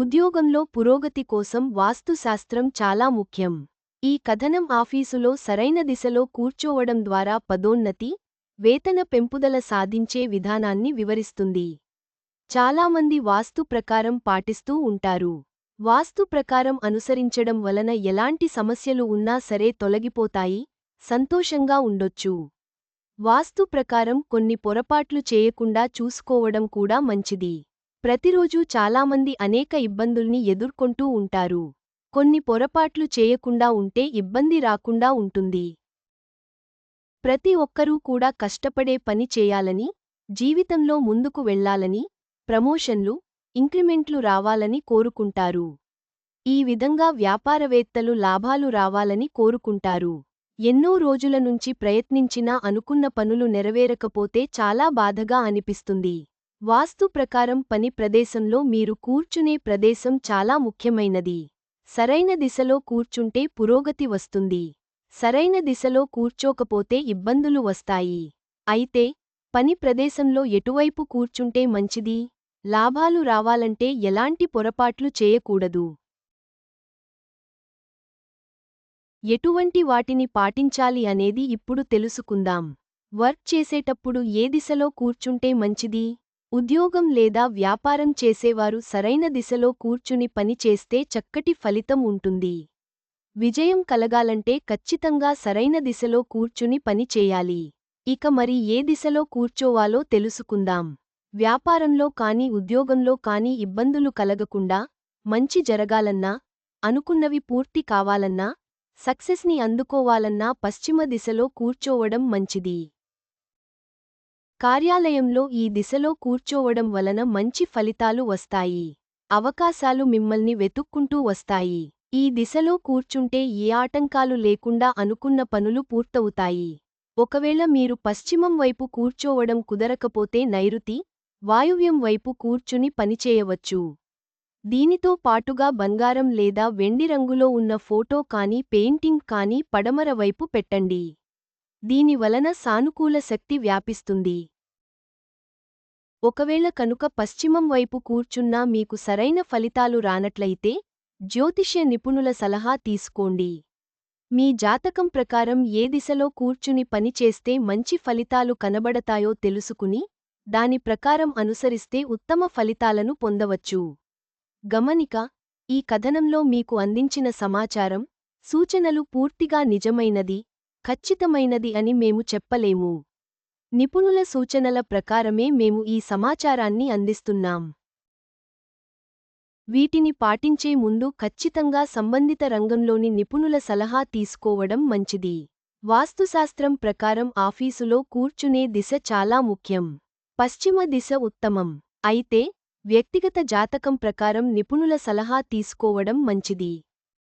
ఉద్యోగంలో పురోగతి కోసం వాస్తుశాస్త్రం చాలా ముఖ్యం. ఈ కథనం ఆఫీసులో సరైన దిశలో కూర్చోవడం ద్వారా పదోన్నతి వేతన పెంపుదల సాధించే విధానాన్ని వివరిస్తుంది. చాలామంది వాస్తు ప్రకారం పాటిస్తూ ఉంటారు. వాస్తు ప్రకారం అనుసరించడం వలన ఎలాంటి సమస్యలు ఉన్నా సరే తొలగిపోతాయి సంతోషంగా ఉండొచ్చు. వాస్తు ప్రకారం కొన్ని పొరపాట్లు చేయకుండా చూసుకోవడం కూడా మంచిది. ప్రతిరోజూ చాలామంది అనేక ఇబ్బందుల్ని ఎదుర్కొంటూ ఉంటారు. కొన్ని పొరపాట్లు చేయకుండా ఉంటే ఇబ్బంది రాకుండా ఉంటుంది. ప్రతి ఒక్కరూ కూడా కష్టపడే పని చేయాలని జీవితంలో ముందుకు వెళ్ళాలని ప్రమోషన్లు ఇంక్రిమెంట్లు రావాలని కోరుకుంటారు. ఈ విధంగా వ్యాపారవేత్తలు లాభాలు రావాలని కోరుకుంటారు. ఎన్నో రోజుల నుంచి ప్రయత్నించినా అనుకున్న పనులు నెరవేరకపోతే చాలా బాధగా అనిపిస్తుంది. వాస్తు ప్రకారం పని ప్రదేశంలో మీరు కూర్చునే ప్రదేశం చాలా ముఖ్యమైనది. సరైన దిశలో కూర్చుంటే పురోగతి వస్తుంది. సరైన దిశలో కూర్చోకపోతే ఇబ్బందులు వస్తాయి. అయితే పని ప్రదేశంలో ఎటువైపు కూర్చుంటే మంచిది? లాభాలు రావాలంటే ఎలాంటి పొరపాట్లు చేయకూడదు. ఎటువంటి వాటిని పాటించాలి అనేది ఇప్పుడు తెలుసుకుందాం. వర్క్ చేసేటప్పుడు ఏ దిశలో కూర్చుంటే మంచిది? ఉద్యోగం లేదా వ్యాపారం చేసేవారు సరైన దిశలో కూర్చుని పని చేస్తే చక్కటి ఫలితం ఉంటుంది. విజయం కలగాలంటే ఖచ్చితంగా సరైన దిశలో కూర్చుని పని చేయాలి. ఇక మరి ఏ దిశలో కూర్చోవాలో తెలుసుకుందాం. వ్యాపారంలో కాని ఉద్యోగంలో కాని ఇబ్బందులు కలగకుండా మంచి జరగాలన్నా అనుకున్నవి పూర్తి కావాలన్నా సక్సెస్ని అందుకోవాలన్నా పశ్చిమ దిశలో కూర్చోవడం మంచిది. కార్యాలయంలో ఈ దిశలో కూర్చోవడం వలన మంచి ఫలితాలు వస్తాయి. అవకాశాలు మిమ్మల్ని వెతుక్కుంటూ వస్తాయి. ఈ దిశలో కూర్చుంటే ఏ ఆటంకాలు లేకుండా అనుకున్న పనులు పూర్తవుతాయి. ఒకవేళ మీరు పశ్చిమం వైపు కూర్చోవడం కుదరకపోతే నైరుతి వాయువ్యం వైపు కూర్చుని పనిచేయవచ్చు దీనితో పాటుగా బంగారం లేదా వెండి రంగులో ఉన్న ఫోటో కానీ పెయింటింగ్ కానీ పడమర వైపు పెట్టండి. దీని వలన సానుకూల శక్తి వ్యాపిస్తుంది. ఒకవేళ కనుక పశ్చిమం వైపు కూర్చున్నా మీకు సరైన ఫలితాలు రానట్లయితే జ్యోతిష్య నిపుణుల సలహా తీసుకోండి. మీ జాతకం ప్రకారం ఏ దిశలో కూర్చుని పనిచేస్తే మంచి ఫలితాలు కనబడతాయో తెలుసుకుని దాని ప్రకారం అనుసరిస్తే ఉత్తమ ఫలితాలను పొందవచ్చు. గమనిక ఈ కథనంలో మీకు అందించిన సమాచారం సూచనలు పూర్తిగా నిజమైనది ఖచ్చితమైనది అని మేము చెప్పలేము. నిపుణుల సూచనల ప్రకారమే మేము ఈ సమాచారాన్ని అందిస్తున్నాం. వీటిని పాటించే ముందు ఖచ్చితంగా సంబంధిత రంగంలోని నిపుణుల సలహా తీసుకోవడం మంచిది. వాస్తుశాస్త్రం ప్రకారం ఆఫీసులో కూర్చునే దిశ చాలా ముఖ్యం. పశ్చిమ దిశ ఉత్తమం. అయితే వ్యక్తిగత జాతకం ప్రకారం నిపుణుల సలహా తీసుకోవడం మంచిది.